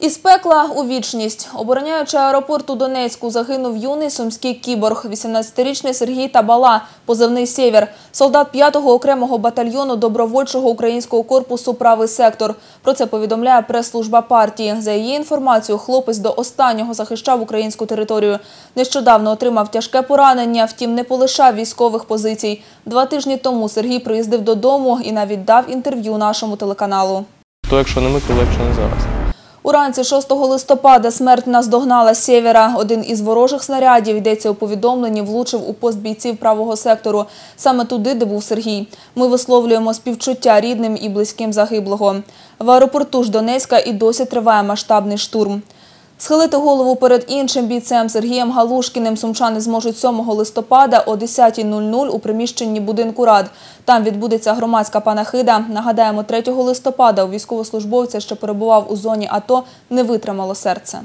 Із пекла у вічність. Обороняючи аеропорт у Донецьку, загинув юний сумський кіборг, 18-річний Сергій Табала, позивний «Сєвєр», солдат 5-го окремого батальйону добровольчого українського корпусу «Правий сектор». Про це повідомляє прес-служба партії. За її інформацією, хлопець до останнього захищав українську територію. Нещодавно отримав тяжке поранення, втім не полишав військових позицій. Два тижні тому Сергій приїздив додому і навіть дав інтерв'ю нашому телеканалу. То якщо не ми, то легше не зараз. Уранці 6 листопада смерть наздогнала сєвєра. Один із ворожих снарядів, йдеться у повідомленні, влучив у пост бійців правого сектору. Саме туди, де був Сергій. Ми висловлюємо співчуття рідним і близьким загиблого. В аеропорту ж Донецька і досі триває масштабний штурм. Схилити голову перед іншим бійцем Сергієм Галушкіним сумчани зможуть 7 листопада о 10.00 у приміщенні будинку Рад. Там відбудеться громадська панахида. Нагадаємо, 3 листопада у військовослужбовця, що перебував у зоні АТО, не витримало серце.